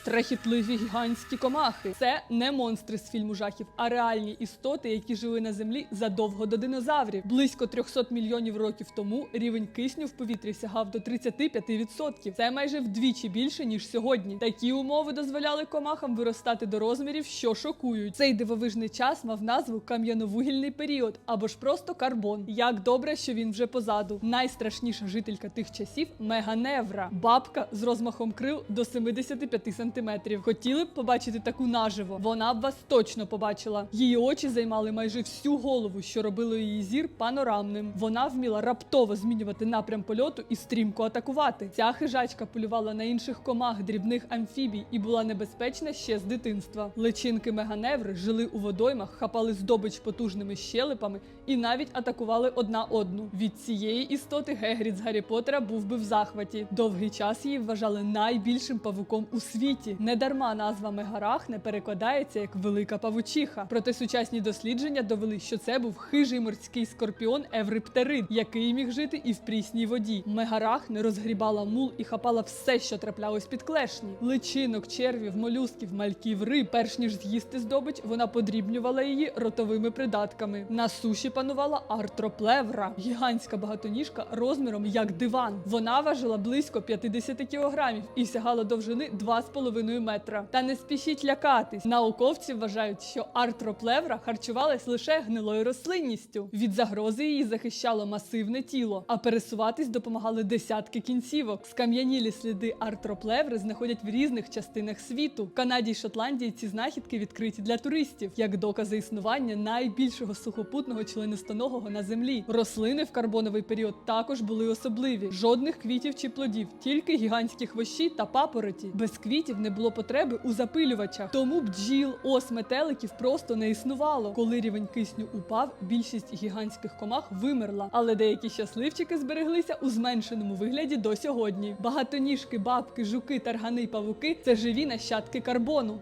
Страхітливі гігантські комахи. Це не монстри з фільму жахів, а реальні істоти, які жили на землі задовго до динозаврів. Близько 300 мільйонів років тому рівень кисню в повітрі сягав до 35%. Це майже вдвічі більше ніж сьогодні. Такі умови дозволяли комахам виростати до розмірів, що шокують. Цей дивовижний час мав назву кам'яновугільний період або ж просто карбон. Як добре, що він вже позаду. Найстрашніша жителька тих часів меганевра, бабка з розмахом крил до 75 сантиметрів. Хотіли б побачити таку наживо? Вона б вас точно побачила. Її очі займали майже всю голову, що робило її зір панорамним. Вона вміла раптово змінювати напрям польоту і стрімко атакувати. Ця хижачка полювала на інших комах, дрібних амфібій і була небезпечна ще з дитинства. Личинки меганеври жили у водоймах, хапали здобич потужними щелепами і навіть атакували одна одну. Від цієї істоти Гегрід з Гаррі Поттера був би в захваті. Довгий час її вважали найбільшим павуком у світі. Недарма назва Мегарахне перекладається як велика павучиха. Проте сучасні дослідження довели, що це був хижий морський скорпіон Евриптерид, який міг жити і в прісній воді. Мегарахне розгрібала мул і хапала все, що траплялось під клешні: личинок, червів, молюсків, мальків, риб. Перш ніж з'їсти здобич, вона подрібнювала її ротовими придатками. На суші панувала артроплевра, гігантська багатоніжка розміром як диван. Вона важила близько 50 кілограмів і сягала довжини 2,5 метра. Та не спішіть лякатись. Науковці вважають, що артроплевра харчувалась лише гнилою рослинністю. Від загрози її захищало масивне тіло, а пересуватись допомагали десятки кінцівок. Скам'янілі сліди артроплеври знаходять в різних частинах світу. В Канаді й Шотландії ці знахідки відкриті для туристів як докази існування найбільшого сухопутного членистоногого на землі. Рослини в карбоновий період також були особливі: жодних квітів чи плодів, тільки гігантські хвощі та папороті. Без квітів не було потреби у запилювачах. Тому бджіл, ос, метеликів просто не існувало. Коли рівень кисню упав, більшість гігантських комах вимерла, але деякі щасливчики збереглися у зменшеному вигляді до сьогодні. Багатоніжки, бабки, жуки, таргани павуки це живі нащадки карбону.